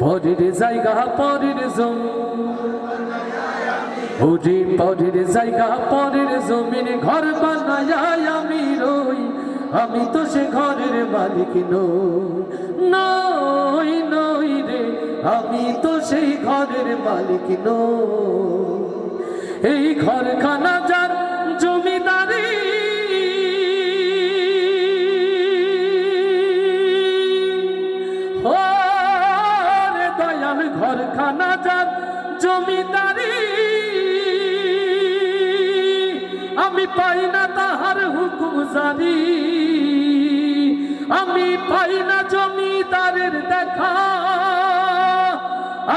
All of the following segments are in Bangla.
পরের জায়গা, পরের জমি। পরের জায়গা, পরের জমিনে ঘর বানায় আমি রই। আমি তো সে ঘরের মালিক নই। নই রে, আমি তো সেই ঘরের মালিক নই। এই ঘরখানা ঘরখানা যার জমিদারি। আমি পাই না তাহার হুকুম জারি আমি পাই না জমিদারের দেখা।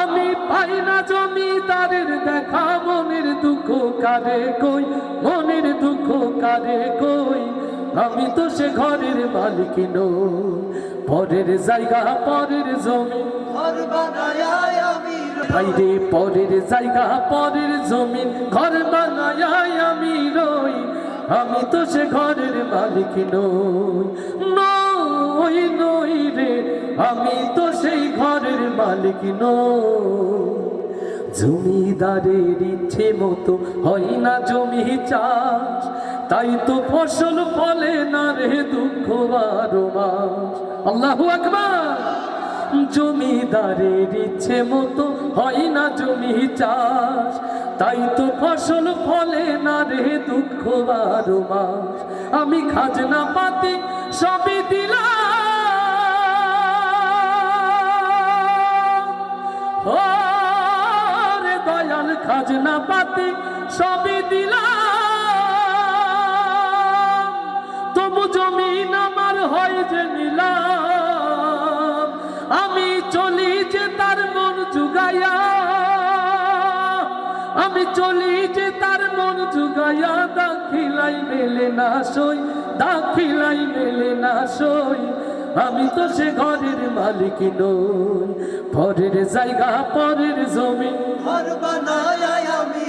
আমি পাই না জমিদারের দেখা। মনের দুঃখ কারে কই? মনের দুঃখ কারে কই? আমি তো সে ঘরের মালিক নই পরের জায়গা পরের জমি। ভাইরে পরের জায়গা পরের জমিন ঘর বানায় আমি রই। আমি তো সে ঘরের মালিক নই। নই নই রে আমি তো সেই ঘরের মালিক নই। জমিদারের ইচ্ছে মতো হয় না জমি চাষ। তাই তো ফসল ফলে না রে দুঃখ বারো মাস। আল্লাহু আকবার। জমিদারের ইচ্ছে মতো হয় না জমি চাষ। তাই তো ফসল ফলে না রে দুঃখ বারো মাস। আমি খাজনা পাতি সবই দিলাম। দয়াল, খাজনা পাতি সবই দিলাম। যে তার মন জুগাইয়া আমি চলি যে তার মন জুগাইয়া দাখিলাই মেলে না সই দাখিলাই মেলে না সই। আমি তো সে ঘরের মালিক নই পরের জায়গা পরের জমি। ঘর বানায় আমি!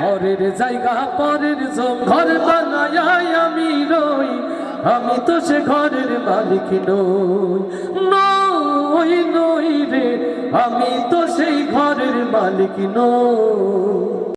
ঘরের জায়গা পরের জমি। ঘর বানায় আমি রই আমি তো সে ঘরের মালিক নই। নই নই আমি তো সেই ঘরের মালিক নই।